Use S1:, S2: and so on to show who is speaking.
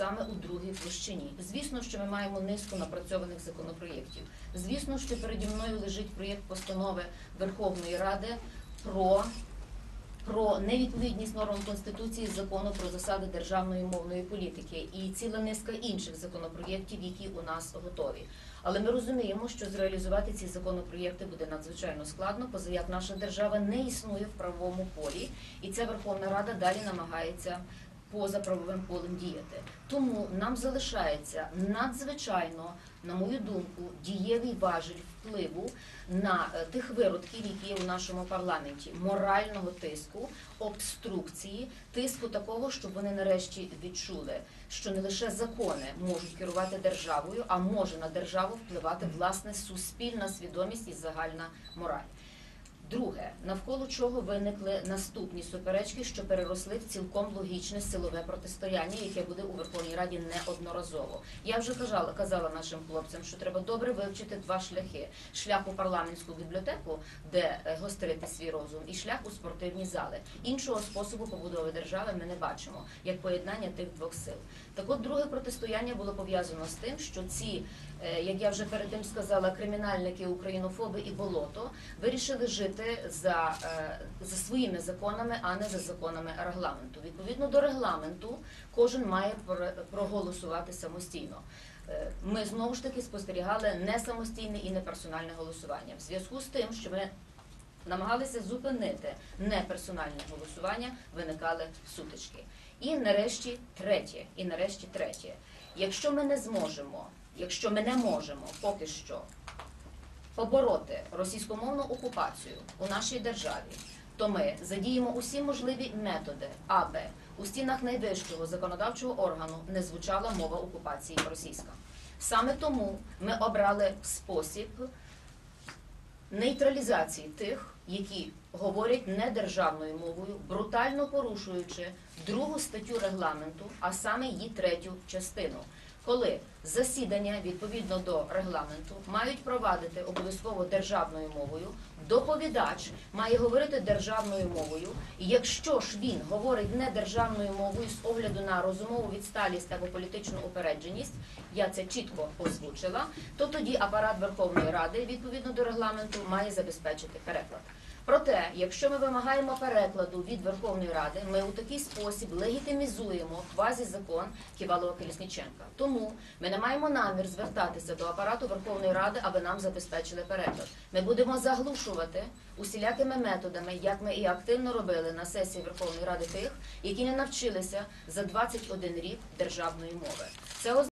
S1: саме у другій площині. Звісно, що ми маємо низку напрацьованих законопроєктів. Звісно, що переді мною лежить проєкт постанови Верховної Ради про про невідповідність нормам Конституції закону про засади державної мовної політики і ціла низка інших законопроєктів, які у нас готові. Але ми розуміємо, що зреалізувати ці законопроєкти буде надзвичайно складно, поза як наша держава не існує в правовому полі, і ця Верховна Рада далі намагається поза правовим полем діяти. Тому нам залишається надзвичайно, на мою думку, дієвий важіль впливу на е, тих виродків, які є у нашому парламенті, морального тиску, обструкції, тиску такого, щоб вони нарешті відчули, що не лише закони можуть керувати державою, а може на державу впливати власне суспільна свідомість і загальна мораль. Друге, навколо чого виникли наступні суперечки, що переросли в цілком логічне силове протистояння, яке буде у Верховній Раді неодноразово. Я вже казала, казала нашим хлопцям, що треба добре вивчити два шляхи: шлях у парламентську бібліотеку, де е, гострити свій розум, і шлях у спортивні зали. Іншого способу побудови держави ми не бачимо як поєднання тих двох сил. Так от друге протистояння було пов'язано з тим, що ці, е, як я вже перед тим сказала, кримінальники, українофоби і болото вирішили жити за, е, за своїми законами, а не за законами регламенту. Відповідно до регламенту, кожен має пр- проголосувати самостійно. Е, Ми знову ж таки спостерігали не самостійне і не персональне голосування. В зв'язку з тим, що ми намагалися зупинити неперсональне голосування, виникали сутички. І нарешті третє, і нарешті третє. Якщо ми не зможемо, якщо ми не можемо поки що побороти російськомовну окупацію у нашій державі, то ми задіємо усі можливі методи, аби у стінах найвищого законодавчого органу не звучала мова окупації російська. Саме тому ми обрали спосіб нейтралізації тих, які говорять недержавною мовою, брутально порушуючи другу статтю регламенту, а саме її третю частину. Коли засідання відповідно до регламенту мають провадити обов'язково державною мовою, доповідач має говорити державною мовою. І якщо ж він говорить не державною мовою з огляду на розумову відсталість або політичну упередженість, я це чітко озвучила, то тоді апарат Верховної Ради відповідно до регламенту має забезпечити переклад. Проте, якщо ми вимагаємо перекладу від Верховної Ради, ми у такий спосіб легітимізуємо квазі-закон Ківалова Колісніченка. Тому ми не маємо намір звертатися до апарату Верховної Ради, аби нам забезпечили переклад. Ми будемо заглушувати усілякими методами, як ми і активно робили на сесії Верховної Ради тих, які не навчилися за 21 рік державної мови. Це